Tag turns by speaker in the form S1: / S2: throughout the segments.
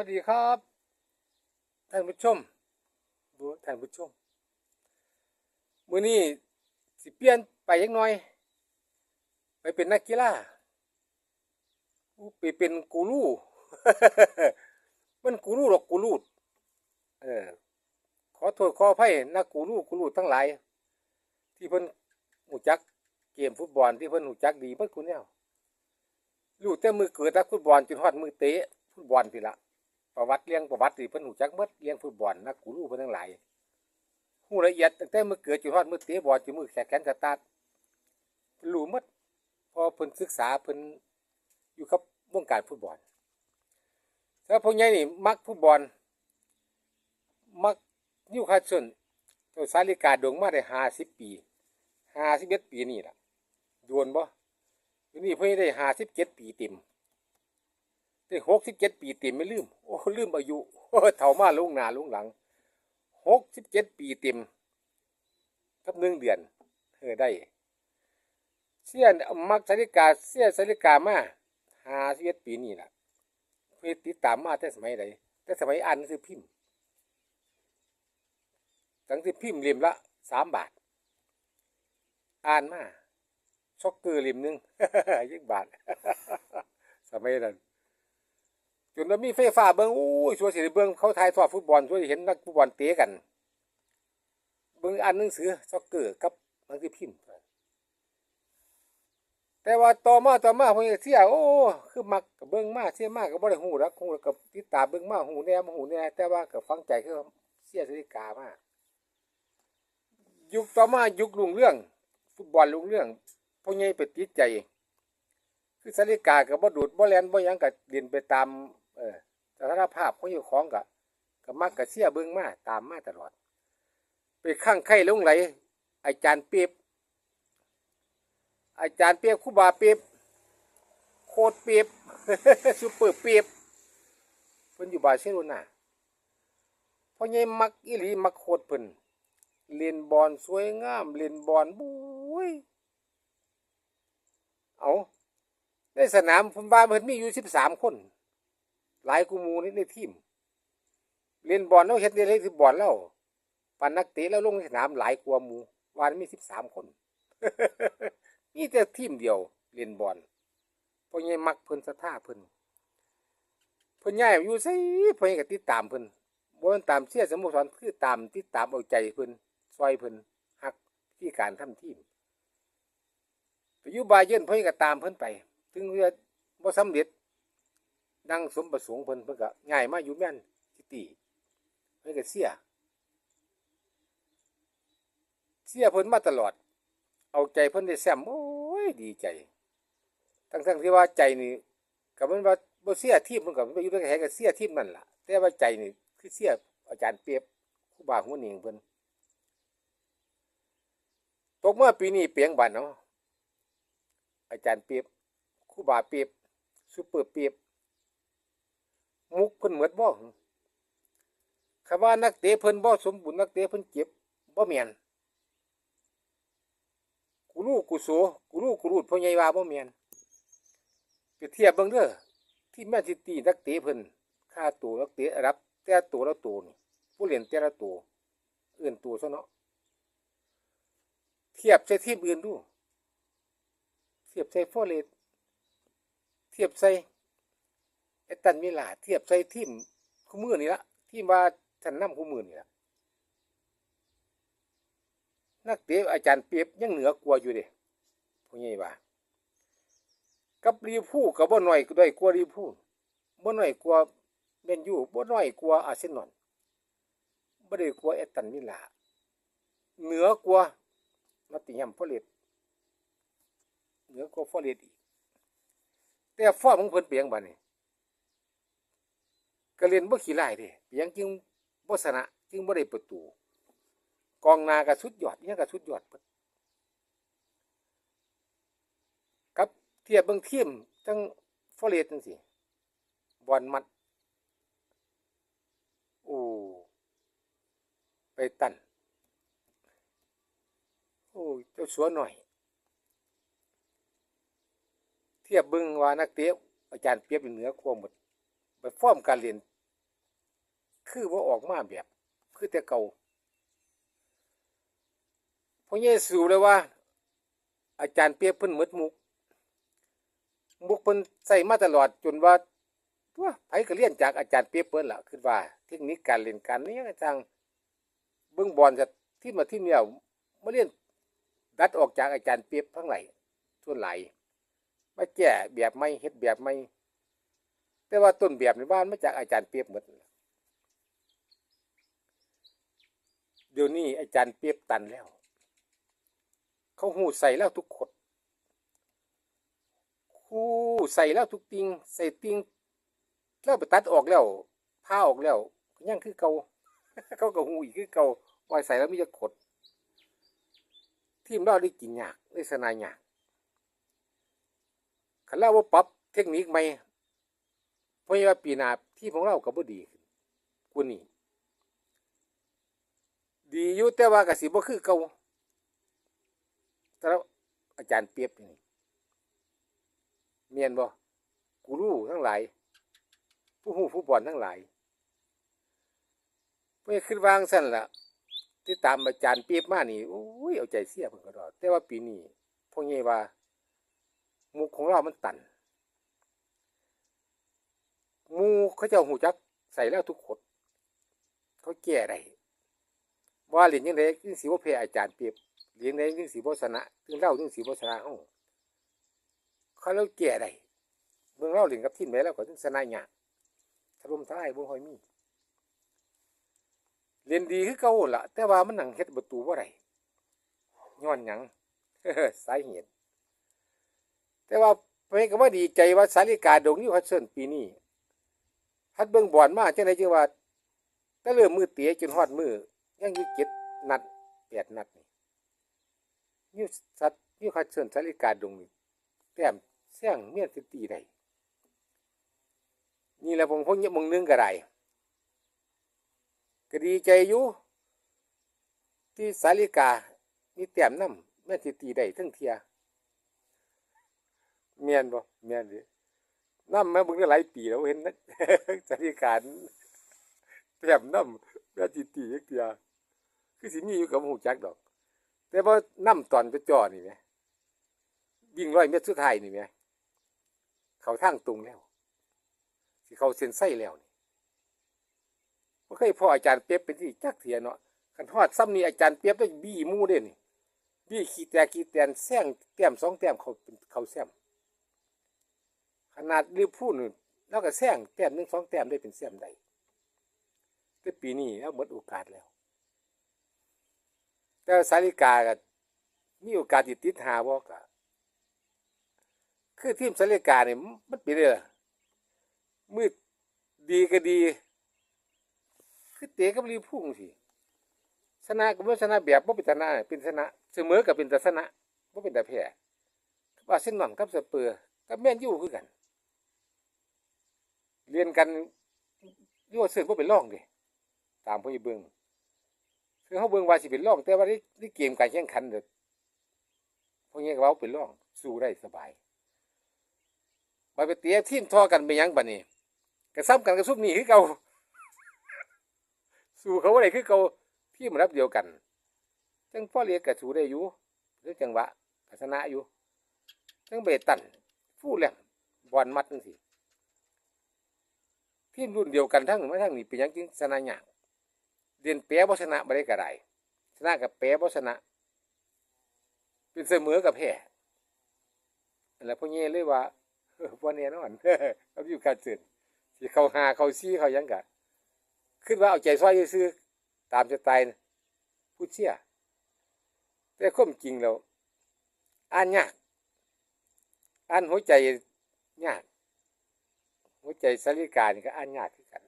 S1: วัสดีครับท่านผู้ชมดูท่านผู้ชมมือนี้สิเปลี่ยนไปยักน่อย ไปเป็นนักกีฬาไปเป็นกูรูมันกูรูหรอกกูรูดเออขอโทษขออภัยนักกูรูกูรูทั้งหลาย ที่เพิ่นหูจักเกมฟุตบอลที่เพิ่นหูจักดีเพิ่นกูแนวรู้แต่มือเกิดนักฟุตบอลจนฮอดมือเตะฟุตบอลพี่ละ ประวัติเลี้ยงประวัติที่เพิ่นหูจักเบิดเลี้ยงฟุตบอลนักกูรูเพิ่นทั้งหลายฮู้ละเอียดตั้งแต่มือเกิดจนฮอดมือเตะบอลจนมือแขนแขนสตาร์ทเพิ่นรู้หมดพอเพิ่นศึกษาเพิ่นอยู่กับวงการฟุตบอลถ้าพวกใหญ่นี่มักฟุตบอลมักนิวคาสเซิลเจ้าสาลิกาดวงมาได้50ปี51ปีนี่ล่ะดวนบ่ทีนี้เพิ่นได้57ปีเต็ม ได้หกสิบเจ็ดปีเต็มไม่ลืม โอ้ลืมอายุเท่ามาลุงหน้าลุงหลังหกสิบเจ็ดปีเต็มกับหนึ่งเดือนเออได้เสียนมักสาริกาเสียสาริกามาหาสิบเอ็ดปีนี่แหละเพื่อติดตามมาแต่สมัยใดแต่สมัยอ่านหนังสือพิมพ์หนังสือพิมพ์เล่มละสามบาท อ่านมาช็อกเกอร์เล่มหนึ่งยี่บาท สมัยนั้น จนแล้วมีไฟฟ้าเบิ้งอู้ชัวสิได้เบิ้งเขาถ่ายทอดฟุตบอลชัวสิเห็นนักฟุตบอลเตะกัน เบิ้งอ่านหนังสือซ็อกเกอร์กับหนังสือพิมพ์แต่ว่าต่อมาต่อมาพวกเสียโอ้คือมักกับเบิ้งมากเสียมากก็บ่ได้ฮู้รักฮู้แล้วกับติดตาเบิ้งมาฮู้แน่มาฮู้แน่แต่ว่าก็ฟังใจคือเสียสริกามากยุคต่อมายุครุ่งเรื่อง ฟุตบอลรุ่งเรื่องพวกใหญ่ไปติดใจ คือสาริกากับบ่ดูดบ่แลนบ่ยังก็เรียนไปตาม เออสถานภาพของอยู่ของก็ก็มักก็เสียเบิ่งมาตามมาตลอด ไปข้างไข่ลงไหลอาจารย์เปียบอาจารย์เปียบครูบาเปียบโคตรเปียบซุปเปอร์เปียบเพิ่นอยู่บาเซโลนาเพราะไงมักอีหลีมักโคตรเพิ่นเล่นบอลสวยงามเล่นบอลบุ้ยเอาในสนามผมว่าเพิ่นมีอยู่สิบสามคน หลายกูมูนี่ในทีมเล่นบอลแล้วเฮ็ดได้เลยคือบอลแล้วปันนักเตะแล้วลงในสนามหลายกว่ามูวานมีสิบสามคนนี่แต่ทีมเดียวเล่นบอลเพราะไงมักเพิ่นสะท่าเพิ่นเพิ่นย้ายอยู่ไสเพิ่นก็ติดตามเพิ่นบ่นตามเสียสโมสรคือตามติดตามเอาใจเพิ่นซอยเพิ่นฮักที่การทำทีมไปอยู่บาเยินเพิ่นก็ตามเพิ่นไป ถึงเรือบ่สำเร็จ ดังสมประสงค์เพิ่นเพิ่นก็ง่ายมาอยู่แม่นซิตีเพิ่นก็เสีย เสียเพิ่นมาตลอด เอาใจเพิ่นได้แซมโอ้ยดีใจ ทั้งๆที่ว่าใจนี่ก็มันว่าบ่เสียทีมมันก็บ่อยู่ด้แค่ก็เสียทีมนั่นล่ะ แต่ว่าใจนี่คือเสียอาจารย์เปียบครูบาหัวหนิงเพิ่นตกเมื่อปีนี้เปียงบันเนาะอาจารย์เปียบครูบาเปียบซุปเปอร์เปียบ มุกเพิ่นเหมือดบ่คำว่านักเตะเพิ่นบ่สมบูรณ์นักเตะเพิ่นเจ็บบ่แม่นกูรู้กูโสกูรู้กูรูดพ่อใหญ่ว่าบ่แม่นไปเทียบเบิ่งเด้อที่แมนซิตี้นักเตะเพิ่นค่าตัวนักเตะรับ แต่ตัวละตัวนี่ผู้เล่นแต่ละตัวเอื่นตัวซะเนาะเทียบใส่ทีมอื่นดู เทียบใส่ฟอเรสเทียบใส่ ไอ้ตันมีหลาเทียบใส่ทีมคู่มือนี่ละทีมว่าฉันนำคู่มือนี่ละนักเตะอาจารย์เปียบยังเหนือกว่าอยู่เด้พวกนี้ว่ากับรีพูกับบ่หน้อยด้อยกว่ารีพูบ่หน้อยกว่าเมนยูบ่หน้อยกว่าอาร์เซนอลบ่ได้กว่าไอ้ตันมิลาเหนือกว่านอตติงแฮมฟอเรตเหนือกว่าฟอเรตอีกแต่ฟอร์มของเพิ่นเปลี่ยนบัดนี้ ก็เล่นบ่ขี้ไล่เด้เปียงจึงบ่ชนะจึงบ่ได้ประตู กองนาก็สุดยอดยังก็สุดยอดเบิดกับเทียบเบิ่งทีมจังฟอเรสต์จังซี่บอลมัดโอ้ไปตันโอ้ยเจ้าสัวหน่อย เทียบบิ่งว่านักเตะอาจารย์เปรียบอยู่เหนือกว่าหมดไปฟ้อมการเรียน คือว่าออกมาแบบ คือแต่เก่าพ่อเยซูเลยว่า อาจารย์เปียกเพิ่นหมดมุก มุกเพิ่นใส่มาตลอดจนว่าตัวไผก็เรียนจากอาจารย์เปียกเพิ่นล่ะคือว่าเทคนิคการเล่นการนี้อาจารย์เบิ่งบอลจะที่มาที่เนี่ยมาเรียนดัดออกจากอาจารย์เปียกทั้งหลายส่วนหลายมาแก้แบบไม่เฮ็ดแบบไม่ แต่ว่าต้นแบบในบ้านมาจากอาจารย์เปียกหมด เดี๋ยวนี้อาจารย์เปียกตันแล้ว เขาหูใส่แล้วทุกคนหูใส่แล้วทุกติง ใส่ติงแล้วไปตัดออกแล้วผ้าออกแล้วยังคือเกาเขาก็หูอีกคือเกาว่าใส่แล้วไมแต่จะขด ทีมเราได้กินยากได้สนายยากคันเล่าว่าปรับเทคนิคใหม่เพราะว่าปีนาที่ของเราก็บ่ดีขึ้นกว่านี้ ดีอยู่แต่ว่ากสิบ่คือเก่าแต่แล้วอาจารย์เปียบนี่เมียนบ่กูรู้ทั้งหลาย ผู้หูผู้บอลทั้งหลายเพื่ขึ้นวางสั่นละที่ตามอาจารย์เปียบมานี่โอ้ยเอาใจเสียเพิ่นก็ดอแต่ว่าปีนี้พวกนี้ว่ามุกของเรามันตันมูเขาจ้าหูจักใส่แล้วทุกคนเขาแก้ได้ ว่าเรียนยังไงยิ่งสีว่าเพอาจารย์เปรียบเรียนยังไงยิ่งสีบ่ชนะยิ่งเล่ายิ่งสีบ่ชนะเฮาเขาเล่าแก่ได้เมืองเล่าเรียนกับทีมไหนแล้วก็ถึงชนะยากถล่มทลายบ่ค่อยมีเรียนดีคือเก่าล่ะแต่ว่ามันหนังเฮ็ดประตูบ่าได้ย้อนหยังสาเหตุแต่ว่าเพิ่นก็ว่าดีใจว่าสาริกาดงอยู่ฮัดเซินปีนี้ฮัดเบิ่งบอลมาจังได๋จังว่าแต่เริ่มมือเตะจนฮอดมือ ยังอยู่เจ็ดนัดแปดนัดนี่นิวสัตว์นิวคัดเชิญสาริกาดงนี่แต้มเสี่ยงเมียนสิตีได้นี่แหละผมพงเงียบมงนึงก็ได้ก็ดีใจอยู่ที่สาริกามีแต้มน้ำแม่นสิตีได้ทั้งเทียเมียนบ่เมียนดิน้ำแม่บึงได้หลายปีแล้วเห็นนะสาริกาแต้มน้ำ แม่นสิตีจักเทียคือสิมีอยู่กับหูจักดอก แต่พอน้ำตอนไปจ่อนี่ไหมวิ่งร้อยเมตรสุดท้ายนี่ไหมเขาทางตรงแล้วสิเขาเส้นไส้แล้วนี่บ่เคยพ่ออาจารย์เปียบเป็นที่จักเทียเนาะคันทอดซ้ำนี่อาจารย์เปียบได้บี้มู่เด่นบี้ขี้แต่ขี้แตนแซงแต้มสองแต้มเขาเป็นเขาแซมขนาดริวพูดนี่แล้วก็แซงแต้มหนึ่งสองแต้มได้เป็นแซมได้ แต่ปีนี้แล้วหมดโอกาสแล้ว แต่สาริกาก็มีโอกาสติดติดหาบ่ก็คือทีมสาริกาเนี่ยมันเป็นเลยมืดดีก็ดี คือเตะกับร์พูลสิชนะก็บ่ชนะแบบบ่เป็นชนะเป็นชนะเสมอก็เป็นแต่ชนะบ่เป็นแต่แพ้ว่าเส้นหนอนกับสเปอร์กับแม่นยู่คือกัน เรียนกันยู่วเสือบ่เป็นร่องเดิ ตามผู้เบิ่งคือเขาเบิ่งว่าสิเป็นร่อง แต่ว่าที่ที่เกมการแข่งขันเด้อพวกนี้เว้าเป็นร่องสู้ได้สบายไปไปเตียทีมทอกันไปยังบัดนี้ก็ซ้ำกันกับซุปนี้คือเก่าสู้เขาบ่ได้คือเก่าทีมรับเดียวกันจังพ่อเรียกก็สู้ได้อยู่หรือจังหวะก็ชนะอยู่จังเบตันฟู่แหลมบอลมัดจังซี่ทีมรุ่นเดียวกันทั้งมาทั้งนี้เป็นยังจึงชนะยาก เรียนแปรบ่ชนะบ่ได้ก็ได้ชนะกับแปรบ่ชนะ เป็นเสมอกับแพ้แล้วพ่อเงี้ยเลยว่าเออบ่แน่นอนเขาอยู่การเสือนสิเขาหาเขาซี่เขายังกะขึ้นว่าเอาใจซอยซื้อตามสไตล์ผู้เชี่ยแต่ความจริงแล้วอ่านยากอ่านหัวใจยากหัวใจสาริกานี่ก็อ่านยากคือกัน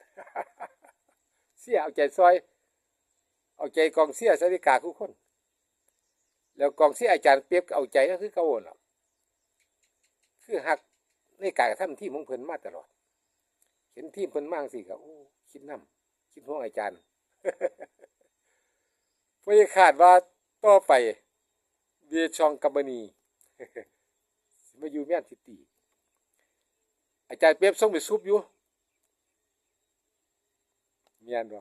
S1: เสียเอาใจซอย เอาใจกองเสียสาริกาคู่คน แล้วกองเสียอาจารย์เปียบก็เอาใจก็คือเขาหรอกคือหักในการกระทำที่มงเพิ่นมาตลอด เห็นทีมเพิ่นมากสิก็โอ้คิดน้ำคิดห่วงอาจารย์เพื่อคาดว่าต่อไปเดียชองกับบนีมาอยู่แม่นซิตีอาจารย์เปียบส่งไปซุบอยู่เมียนบ่